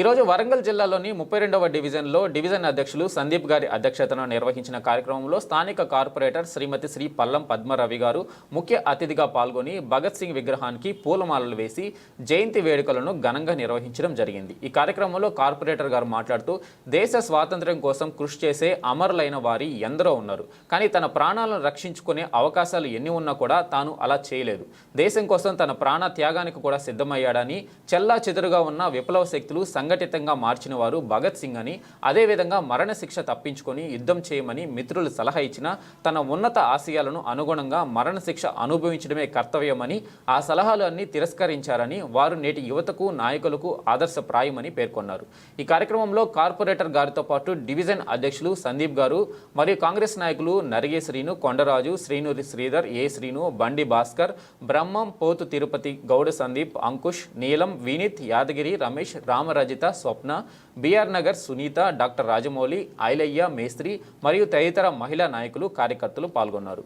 ఈరోజు వరంగల్ జిల్లాలోని ముప్పై రెండవ డివిజన్లో డివిజన్ అధ్యక్షులు సందీప్ గారి అధ్యక్షతన నిర్వహించిన కార్యక్రమంలో స్థానిక కార్పొరేటర్ శ్రీమతి శ్రీ పల్లం పద్మరవి గారు ముఖ్య అతిథిగా పాల్గొని భగత్ సింగ్ విగ్రహానికి పూలమాలలు వేసి జయంతి వేడుకలను ఘనంగా నిర్వహించడం జరిగింది. ఈ కార్యక్రమంలో కార్పొరేటర్ గారు మాట్లాడుతూ దేశ స్వాతంత్ర్యం కోసం కృషి చేసే అమరులైన వారి ఎందరో ఉన్నారు. కానీ తన ప్రాణాలను రక్షించుకునే అవకాశాలు ఎన్ని ఉన్నా కూడా తాను అలా చేయలేదు. దేశం కోసం తన ప్రాణ త్యాగానికి కూడా సిద్ధమయ్యాడని చెల్లా చెదురుగా ఉన్న విప్లవ శక్తులు సంఘటితంగా మార్చిన వారు భగత్ సింగ్ అని. అదేవిధంగా మరణశిక్ష తప్పించుకొని యుద్ధం చేయమని మిత్రులు సలహా ఇచ్చిన తన ఉన్నత ఆశయాలను అనుగుణంగా మరణశిక్ష అనుభవించడమే కర్తవ్యమని ఆ సలహాలు అన్ని తిరస్కరించారని వారు నేటి యువతకు నాయకులకు ఆదర్శప్రాయమని పేర్కొన్నారు. ఈ కార్యక్రమంలో కార్పొరేటర్ గారితో పాటు డివిజన్ అధ్యక్షులు సందీప్ గారు మరియు కాంగ్రెస్ నాయకులు నరిగే శ్రీను కొండరాజు శ్రీనూరి శ్రీధర్ ఏ శ్రీను బండి భాస్కర్ బ్రహ్మం పోతు తిరుపతి గౌడ సందీప్ అంకుష్ నీలం వినీత్ యాదగిరి రమేష్ రామరాజ రామరజిత స్వప్న బిఆర్ నగర్ సునీత డాక్టర్ రాజమౌళి ఐలయ్య మేస్త్రి మరియు తదితర మహిళా నాయకులు కార్యకర్తలు పాల్గొన్నారు.